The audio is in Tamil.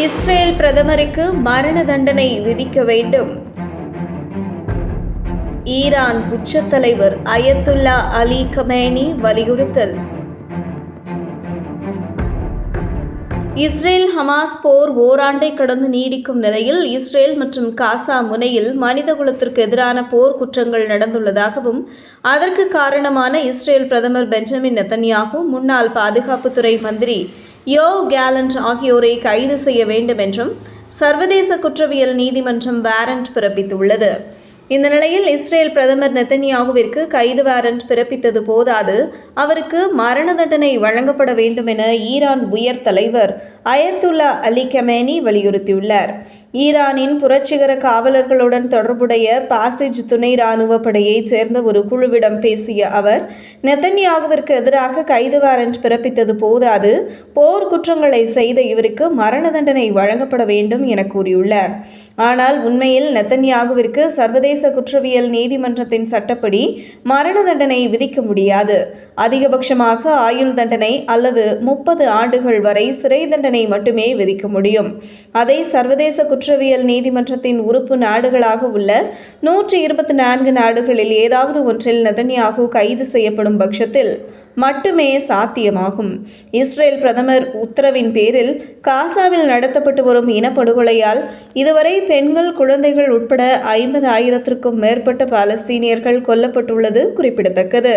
இஸ்ரேல் பிரதமருக்கு மரண தண்டனை விதிக்க வேண்டும். ஈரான் உச்ச தலைவர் அயத்துல்லா அலி கமேனி வலியுறுத்தல். இஸ்ரேல் ஹமாஸ் போர் ஓராண்டை கடந்து நீடிக்கும் நிலையில் இஸ்ரேல் மற்றும் காசா முனையில் மனித குலத்திற்கு எதிரான போர் குற்றங்கள் நடந்துள்ளதாகவும் அதற்கு காரணமான இஸ்ரேல் பிரதமர் பெஞ்சமின் நெத்தன்யாகு முன்னாள் பாதுகாப்புத்துறை மந்திரி யோ கேலண்ட் ஆகியோரை கைது செய்ய வேண்டும் என்றும் சர்வதேச குற்றவியல் நீதிமன்றம் வாரண்ட் பிறப்பித்துள்ளது. இந்த நிலையில் இஸ்ரேல் பிரதமர் நெத்தன்யாகுவிற்கு கைது வாரண்ட் பிறப்பித்தது போதாது. அவருக்கு மரண தண்டனை வழங்கப்பட வேண்டும் என ஈரான் உயர் தலைவர் அயத்துல்லா அலி கமேனி வலியுறுத்தியுள்ளார். ஈரானின் புரட்சிகர காவலர்களுடன் தொடர்புடைய பாசிஜ் துணை ராணுவ படையைச் சேர்ந்த ஒரு குழுவிடம் பேசிய அவர் நெத்தன்யாகுவிற்கு எதிராக கைது வாரண்ட் பிறப்பித்தது போதாது போர் குற்றங்களை செய்த இவருக்கு மரண தண்டனை வழங்கப்பட வேண்டும் என கூறியுள்ளார். ஆனால் உண்மையில் நெத்தன்யாகுவிற்கு சர்வதேச குற்றவியல் நீதிமன்றத்தின் சட்டப்படி மரண தண்டனை விதிக்க முடியாது. அதிகபட்சமாக ஆயுள் தண்டனை அல்லது முப்பது ஆண்டுகள் வரை சிறை தண்டனை தண்டனை மட்டுமே விதிக்க முடியும். அதை சர்வதேச குற்றவியல் நீதிமன்றத்தின் உறுப்பு நாடுகளாக உள்ள நூற்றி இருபத்தி நான்கு நாடுகளில் ஏதாவது ஒன்றில் நதன்யாகு கைது செய்யப்படும் பட்சத்தில் மட்டுமே சாத்தியமாகும். இஸ்ரேல் பிரதமர் உத்தரவின் பேரில் காசாவில் நடத்தப்பட்டு வரும் இனப்படுகொலையால் இதுவரை பெண்கள் குழந்தைகள் உட்பட ஐம்பது ஆயிரத்திற்கும் மேற்பட்ட பாலஸ்தீனியர்கள் கொல்லப்பட்டுள்ளது குறிப்பிடத்தக்கது.